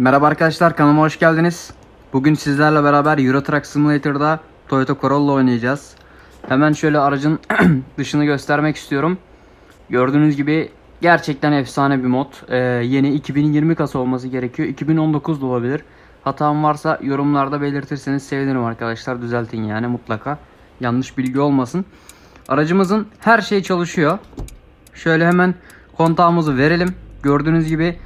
Merhaba arkadaşlar kanalıma hoş geldiniz. Bugün sizlerle beraber Euro Truck Simulator'da Toyota Corolla oynayacağız. Hemen şöyle aracın dışını göstermek istiyorum. Gördüğünüz gibi gerçekten efsane bir mod. Ee, yeni 2020 kasa olması gerekiyor. 2019 da olabilir. Hatam varsa yorumlarda belirtirseniz sevinirim arkadaşlar. Düzeltin yani mutlaka. Yanlış bilgi olmasın. Aracımızın her şey çalışıyor. Şöyle hemen kontağımızı verelim. Gördüğünüz gibi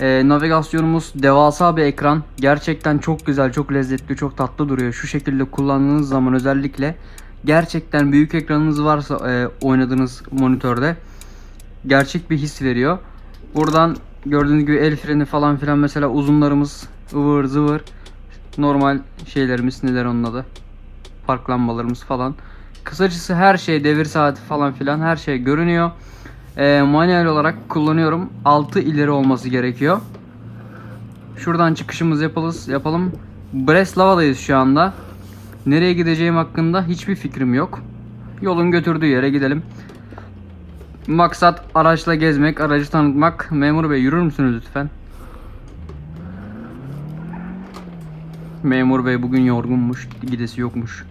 e, navigasyonumuz devasa bir ekran. Gerçekten çok güzel, çok lezzetli, çok tatlı duruyor. Şu şekilde kullandığınız zaman özellikle gerçekten büyük ekranınız varsa e, oynadığınız monitörde gerçek bir his veriyor. Buradan gördüğünüz gibi el freni falan filan mesela uzunlarımız ıvır zıvır normal şeylerimiz neler onun adı park lambalarımız falan. Kısacası her şey devir saati falan filan her şey görünüyor. Ee, manuel olarak kullanıyorum. 6 ileri olması gerekiyor. Şuradan çıkışımız yapalız, yapalım. Breslava'dayız şu anda. Nereye gideceğim hakkında hiçbir fikrim yok. Yolun götürdüğü yere gidelim. Maksat araçla gezmek, aracı tanıtmak. Memur bey yürür müsünüz lütfen? Memur bey bugün yorgunmuş, gidesi yokmuş.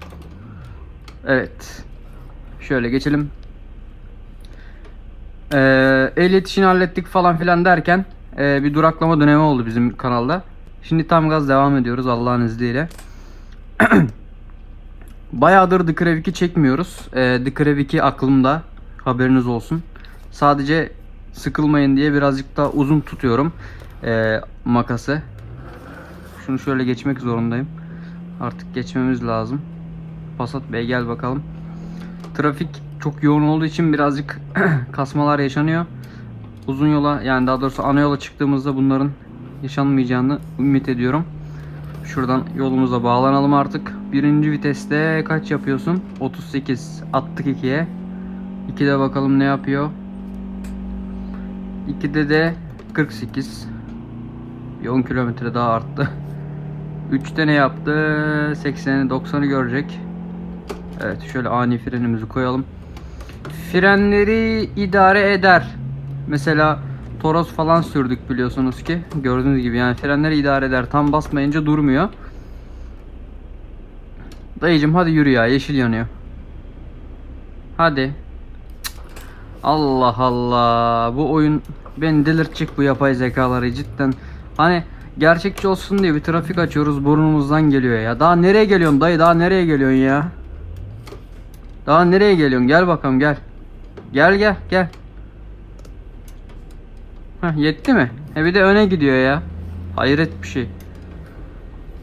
Evet. Şöyle geçelim. Ee, ehliyet işini hallettik falan filan derken e, bir duraklama dönemi oldu bizim kanalda. Şimdi tam gaz devam ediyoruz Allah'ın izniyle. Bayağıdır The Crev 2 çekmiyoruz. Ee, The Crev 2 aklımda. Haberiniz olsun. Sadece sıkılmayın diye birazcık daha uzun tutuyorum ee, makası. Şunu şöyle geçmek zorundayım. Artık geçmemiz lazım. Passat Bey gel bakalım. Trafik çok yoğun olduğu için birazcık kasmalar yaşanıyor. Uzun yola yani daha doğrusu ana yola çıktığımızda bunların yaşanmayacağını ümit ediyorum. Şuradan yolumuza bağlanalım artık. Birinci viteste kaç yapıyorsun? 38. Attık 2'ye. 2'de bakalım ne yapıyor. 2'de de 48. Bir 10 kilometre daha arttı. 3'te ne yaptı? 80'i 90'ı görecek. Evet şöyle ani frenimizi koyalım. Frenleri idare eder. Mesela Toros falan sürdük biliyorsunuz ki. Gördüğünüz gibi yani frenleri idare eder. Tam basmayınca durmuyor. Dayıcım hadi yürü ya yeşil yanıyor. Hadi. Allah Allah. Bu oyun beni delirtecek bu yapay zekaları cidden. Hani gerçekçi olsun diye bir trafik açıyoruz burnumuzdan geliyor ya. Daha nereye geliyorsun dayı daha nereye geliyorsun ya? Daha nereye geliyorsun? Gel bakalım gel. Gel gel gel. Heh, yetti mi? E bir de öne gidiyor ya. Hayret bir şey.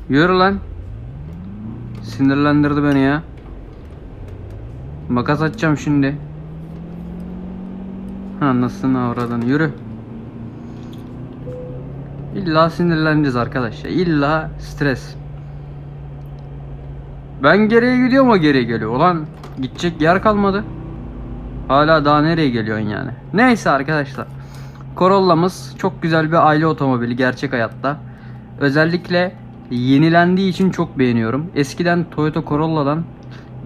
Yürü lan. Sinirlendirdi beni ya. Makas atacağım şimdi. Ha nasıl avradın yürü. İlla sinirleneceğiz arkadaşlar. İlla stres. Ben geriye gidiyorum o geriye geliyor. Ulan gidecek yer kalmadı. Hala daha nereye geliyorsun yani? Neyse arkadaşlar. Corolla'mız çok güzel bir aile otomobili gerçek hayatta. Özellikle yenilendiği için çok beğeniyorum. Eskiden Toyota Corolla'dan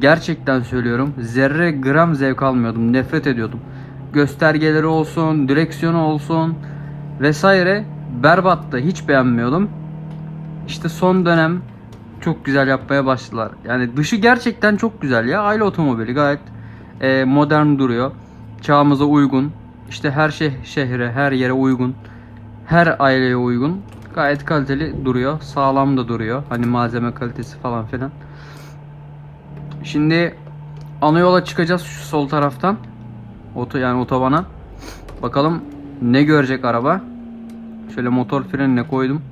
gerçekten söylüyorum zerre gram zevk almıyordum. Nefret ediyordum. Göstergeleri olsun, direksiyonu olsun vesaire berbattı. Hiç beğenmiyordum. İşte son dönem çok güzel yapmaya başladılar. Yani dışı gerçekten çok güzel ya. Aile otomobili gayet e, modern duruyor. Çağımıza uygun. İşte her şey şehre, her yere uygun. Her aileye uygun. Gayet kaliteli duruyor. Sağlam da duruyor. Hani malzeme kalitesi falan filan. Şimdi ana yola çıkacağız şu sol taraftan. Oto yani otobana. Bakalım ne görecek araba. Şöyle motor frenine koydum.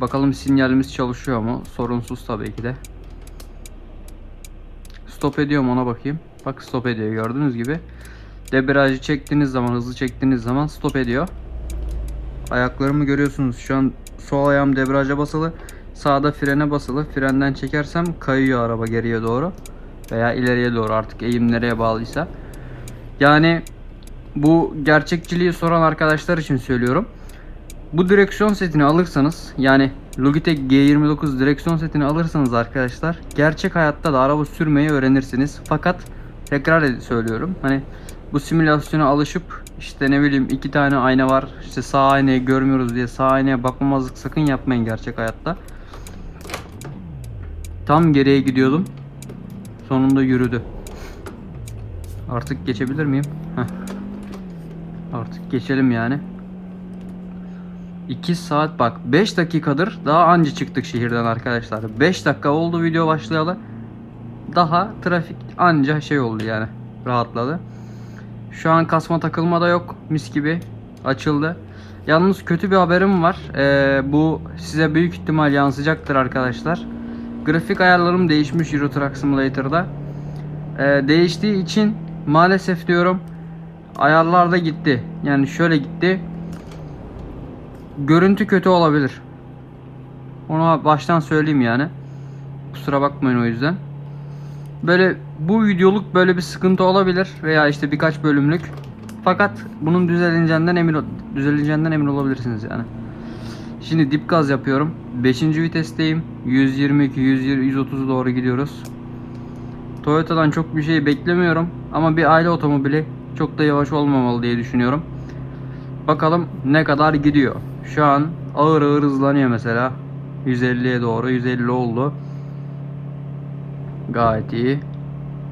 Bakalım sinyalimiz çalışıyor mu? Sorunsuz tabii ki de. Stop ediyor mu ona bakayım. Bak stop ediyor gördüğünüz gibi. Debriyajı çektiğiniz zaman, hızlı çektiğiniz zaman stop ediyor. Ayaklarımı görüyorsunuz. Şu an sol ayağım debriyaja basılı. Sağda frene basılı. Frenden çekersem kayıyor araba geriye doğru. Veya ileriye doğru artık eğim nereye bağlıysa. Yani bu gerçekçiliği soran arkadaşlar için söylüyorum. Bu direksiyon setini alırsanız yani Logitech G29 direksiyon setini alırsanız arkadaşlar gerçek hayatta da araba sürmeyi öğrenirsiniz. Fakat tekrar söylüyorum. Hani bu simülasyona alışıp işte ne bileyim iki tane ayna var. işte sağ aynayı görmüyoruz diye sağ aynaya bakmamazlık sakın yapmayın gerçek hayatta. Tam geriye gidiyordum. Sonunda yürüdü. Artık geçebilir miyim? Heh. Artık geçelim yani. 2 saat bak 5 dakikadır daha anca çıktık şehirden arkadaşlar. 5 dakika oldu video başlayalı. Daha trafik anca şey oldu yani. Rahatladı. Şu an kasma takılma da yok. Mis gibi açıldı. Yalnız kötü bir haberim var. Ee, bu size büyük ihtimal yansıyacaktır arkadaşlar. Grafik ayarlarım değişmiş Euro Truck Simulator'da. Ee, değiştiği için maalesef diyorum ayarlarda gitti. Yani şöyle gitti. Görüntü kötü olabilir. Onu baştan söyleyeyim yani. Kusura bakmayın o yüzden. Böyle bu videoluk böyle bir sıkıntı olabilir veya işte birkaç bölümlük. Fakat bunun düzeleceğinden emin düzeleceğinden emin olabilirsiniz yani. Şimdi dip gaz yapıyorum. 5. vitesteyim. 122 130 doğru gidiyoruz. Toyota'dan çok bir şey beklemiyorum ama bir aile otomobili çok da yavaş olmamalı diye düşünüyorum. Bakalım ne kadar gidiyor. Şu an ağır ağır hızlanıyor mesela. 150'ye doğru 150 oldu. Gayet iyi.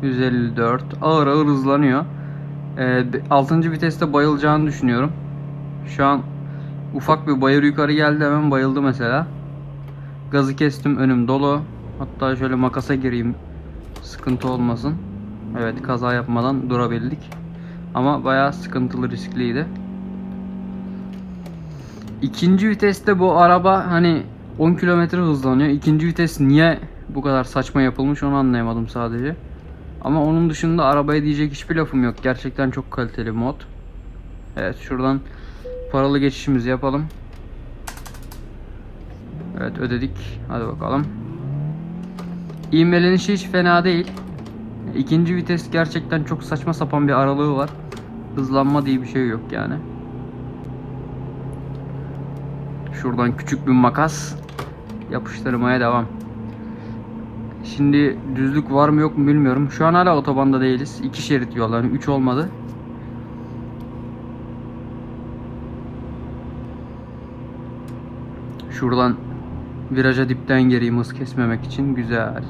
154 ağır ağır hızlanıyor. 6. viteste bayılacağını düşünüyorum. Şu an ufak bir bayır yukarı geldi hemen bayıldı mesela. Gazı kestim önüm dolu. Hatta şöyle makasa gireyim. Sıkıntı olmasın. Evet kaza yapmadan durabildik. Ama bayağı sıkıntılı riskliydi. İkinci viteste bu araba hani 10 kilometre hızlanıyor. İkinci vites niye bu kadar saçma yapılmış onu anlayamadım sadece. Ama onun dışında arabaya diyecek hiçbir lafım yok. Gerçekten çok kaliteli mod. Evet şuradan paralı geçişimizi yapalım. Evet ödedik. Hadi bakalım. İğmelenişi hiç fena değil. İkinci vites gerçekten çok saçma sapan bir aralığı var. Hızlanma diye bir şey yok yani. Şuradan küçük bir makas yapıştırmaya devam. Şimdi düzlük var mı yok mu bilmiyorum. Şu an hala otobanda değiliz. İki şerit yol yani 3 olmadı. Şuradan viraja dipten gireyim hız kesmemek için. Güzel.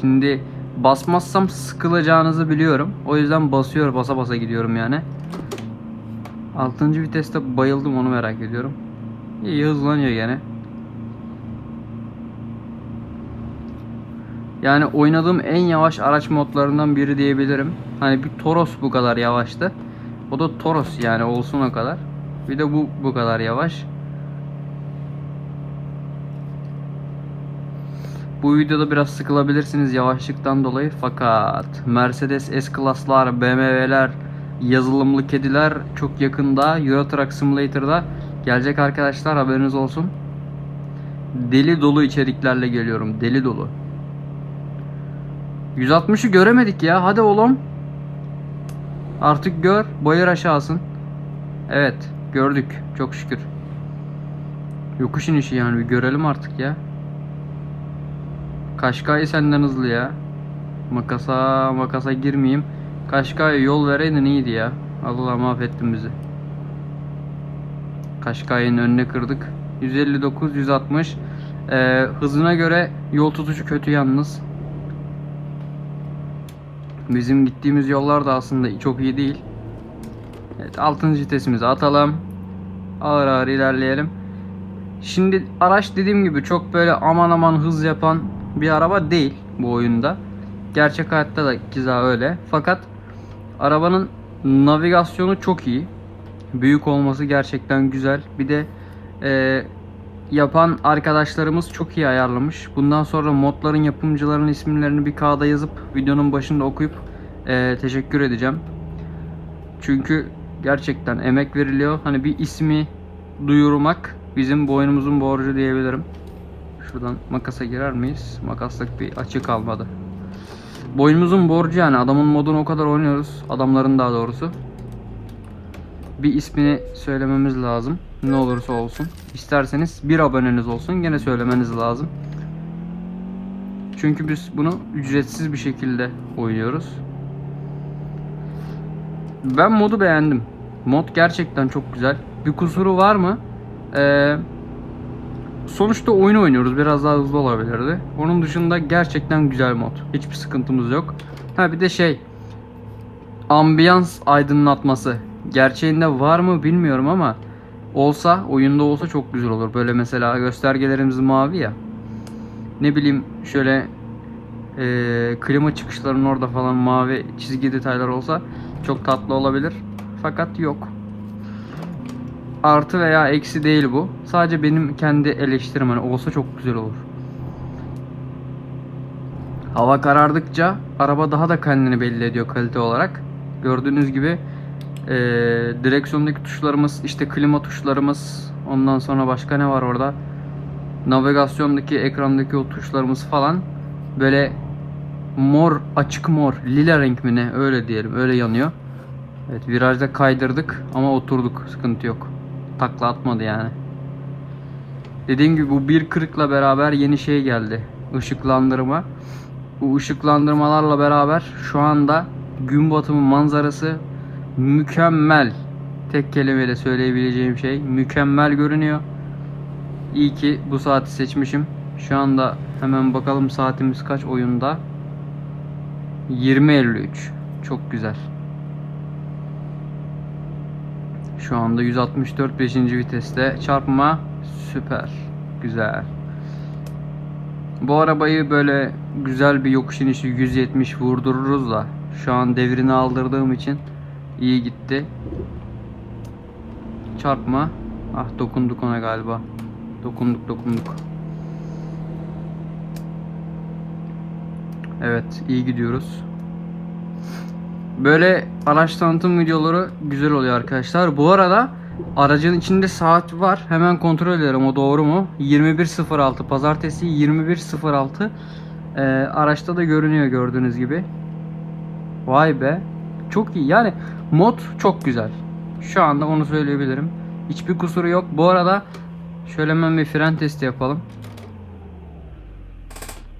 Şimdi basmazsam sıkılacağınızı biliyorum. O yüzden basıyor basa basa gidiyorum yani. 6. viteste bayıldım onu merak ediyorum. İyi hızlanıyor gene. Yani oynadığım en yavaş araç modlarından biri diyebilirim. Hani bir Toros bu kadar yavaştı. O da Toros yani olsun o kadar. Bir de bu bu kadar yavaş. Bu videoda biraz sıkılabilirsiniz yavaşlıktan dolayı fakat Mercedes S-Class'lar, BMW'ler, yazılımlı kediler çok yakında Euro Truck Simulator'da gelecek arkadaşlar haberiniz olsun. Deli dolu içeriklerle geliyorum. Deli dolu. 160'ı göremedik ya. Hadi oğlum. Artık gör. Bayır aşağısın. Evet. Gördük. Çok şükür. Yokuş inişi yani bir görelim artık ya. Kaşkay senden hızlı ya. Makasa makasa girmeyeyim. Kaşkay'a yol vereydin iyiydi ya. Allah mahvettin bizi. Kaşkay'ın önüne kırdık. 159 160. Ee, hızına göre yol tutuşu kötü yalnız. Bizim gittiğimiz yollar da aslında çok iyi değil. Evet 6. vitesimizi atalım. Ağır ağır ilerleyelim. Şimdi araç dediğim gibi çok böyle aman aman hız yapan bir araba değil bu oyunda. Gerçek hayatta da keza öyle. Fakat arabanın navigasyonu çok iyi. Büyük olması gerçekten güzel. Bir de e, yapan arkadaşlarımız çok iyi ayarlamış. Bundan sonra modların yapımcılarının isimlerini bir kağıda yazıp videonun başında okuyup e, teşekkür edeceğim. Çünkü gerçekten emek veriliyor. Hani bir ismi duyurmak bizim boynumuzun borcu diyebilirim. Şuradan makasa girer miyiz? Makaslık bir açı kalmadı. Boynumuzun borcu yani adamın modunu o kadar oynuyoruz. Adamların daha doğrusu. Bir ismini söylememiz lazım. Ne olursa olsun. İsterseniz bir aboneniz olsun gene söylemeniz lazım. Çünkü biz bunu ücretsiz bir şekilde oynuyoruz. Ben modu beğendim. Mod gerçekten çok güzel. Bir kusuru var mı? Ee, sonuçta oyun oynuyoruz. Biraz daha hızlı olabilirdi. Onun dışında gerçekten güzel mod. Hiçbir sıkıntımız yok. Ha bir de şey ambiyans aydınlatması. Gerçeğinde var mı bilmiyorum ama olsa oyunda olsa çok güzel olur. Böyle mesela göstergelerimiz mavi ya. Ne bileyim şöyle eee, klima çıkışlarının orada falan mavi çizgi detaylar olsa çok tatlı olabilir. Fakat yok. Artı veya eksi değil bu. Sadece benim kendi eleştirim hani olsa çok güzel olur. Hava karardıkça araba daha da kendini belli ediyor kalite olarak. Gördüğünüz gibi eee direksiyondaki tuşlarımız, işte klima tuşlarımız, ondan sonra başka ne var orada? Navigasyondaki ekrandaki o tuşlarımız falan böyle mor, açık mor, lila renk mi ne öyle diyelim, öyle yanıyor. Evet virajda kaydırdık ama oturduk, sıkıntı yok. Takla atmadı yani. Dediğim gibi bu 1.40'la beraber yeni şey geldi. Işıklandırma. Bu ışıklandırmalarla beraber şu anda gün batımı manzarası mükemmel. Tek kelimeyle söyleyebileceğim şey mükemmel görünüyor. İyi ki bu saati seçmişim. Şu anda hemen bakalım saatimiz kaç oyunda. 20.53. Çok güzel. Şu anda 164 5. viteste çarpma süper. Güzel. Bu arabayı böyle güzel bir yokuş inişi 170 vurdururuz da şu an devrini aldırdığım için iyi gitti. Çarpma. Ah dokunduk ona galiba. Dokunduk dokunduk. Evet iyi gidiyoruz. Böyle araç tanıtım videoları güzel oluyor arkadaşlar. Bu arada aracın içinde saat var. Hemen kontrol ederim o doğru mu? 21.06 pazartesi 21.06 ee, araçta da görünüyor gördüğünüz gibi. Vay be. Çok iyi. Yani mod çok güzel. Şu anda onu söyleyebilirim. Hiçbir kusuru yok. Bu arada şöyle hemen bir fren testi yapalım.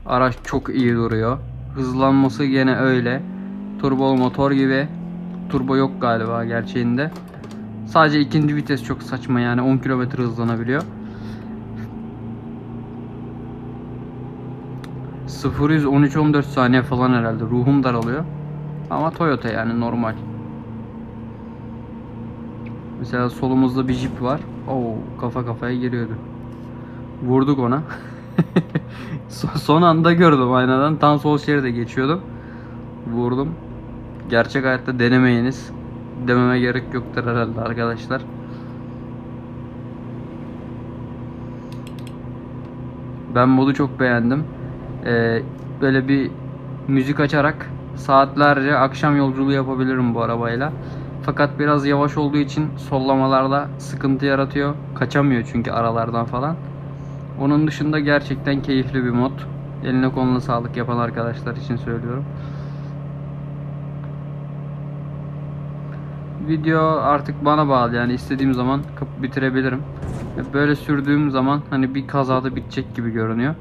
Araç çok iyi duruyor. Hızlanması gene öyle. Turbo motor gibi. Turbo yok galiba gerçeğinde. Sadece ikinci vites çok saçma yani 10 km hızlanabiliyor. 0 100 13 14 saniye falan herhalde. Ruhum daralıyor. Ama Toyota yani normal. Mesela solumuzda bir Jeep var. Oo kafa kafaya giriyordu. Vurduk ona. Son anda gördüm aynadan. Tam sol şeride geçiyordum. Vurdum. Gerçek hayatta denemeyiniz. Dememe gerek yoktur herhalde arkadaşlar. Ben modu çok beğendim. Ee, böyle bir müzik açarak saatlerce akşam yolculuğu yapabilirim bu arabayla. Fakat biraz yavaş olduğu için sollamalarda sıkıntı yaratıyor. Kaçamıyor çünkü aralardan falan. Onun dışında gerçekten keyifli bir mod. Eline koluna sağlık yapan arkadaşlar için söylüyorum. Video artık bana bağlı yani istediğim zaman bitirebilirim. Böyle sürdüğüm zaman hani bir kazada bitecek gibi görünüyor.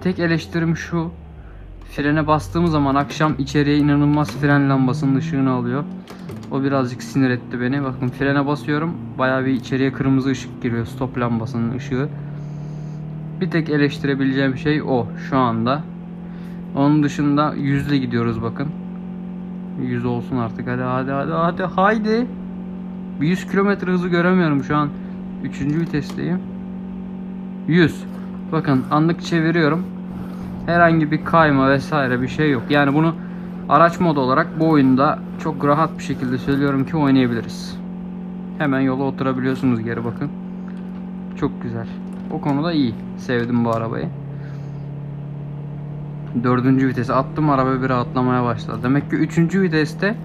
Tek eleştirim şu. Frene bastığım zaman akşam içeriye inanılmaz fren lambasının ışığını alıyor. O birazcık sinir etti beni. Bakın frene basıyorum. Bayağı bir içeriye kırmızı ışık giriyor. Stop lambasının ışığı. Bir tek eleştirebileceğim şey o şu anda. Onun dışında yüzle gidiyoruz bakın. 100 olsun artık hadi hadi hadi hadi haydi. Bir 100 kilometre hızı göremiyorum şu an. 3. vitesteyim. 100. Bakın anlık çeviriyorum. Herhangi bir kayma vesaire bir şey yok. Yani bunu araç modu olarak bu oyunda çok rahat bir şekilde söylüyorum ki oynayabiliriz. Hemen yola oturabiliyorsunuz geri bakın. Çok güzel. O konuda iyi. Sevdim bu arabayı. Dördüncü vitese attım araba bir rahatlamaya başladı. Demek ki üçüncü viteste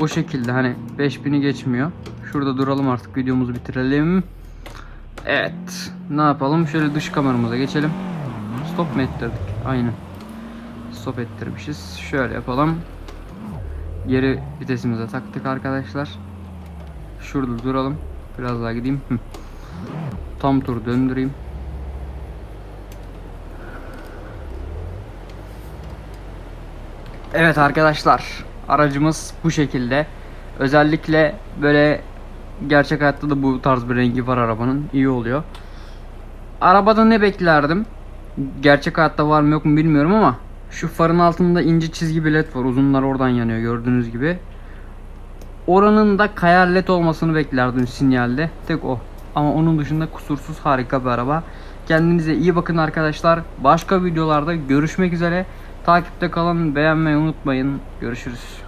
o şekilde hani 5000'i geçmiyor. Şurada duralım artık videomuzu bitirelim. Evet. Ne yapalım? Şöyle dış kameramıza geçelim. Stop mu ettirdik? Aynen. Stop ettirmişiz. Şöyle yapalım. Geri vitesimize taktık arkadaşlar. Şurada duralım. Biraz daha gideyim. Tam tur döndüreyim. Evet arkadaşlar aracımız bu şekilde. Özellikle böyle gerçek hayatta da bu tarz bir rengi var arabanın. iyi oluyor. Arabada ne beklerdim? Gerçek hayatta var mı yok mu bilmiyorum ama şu farın altında ince çizgi bir led var. Uzunlar oradan yanıyor gördüğünüz gibi. Oranın da kayar led olmasını beklerdim sinyalde. Tek o. Ama onun dışında kusursuz harika bir araba. Kendinize iyi bakın arkadaşlar. Başka videolarda görüşmek üzere. Takipte kalın, beğenmeyi unutmayın. Görüşürüz.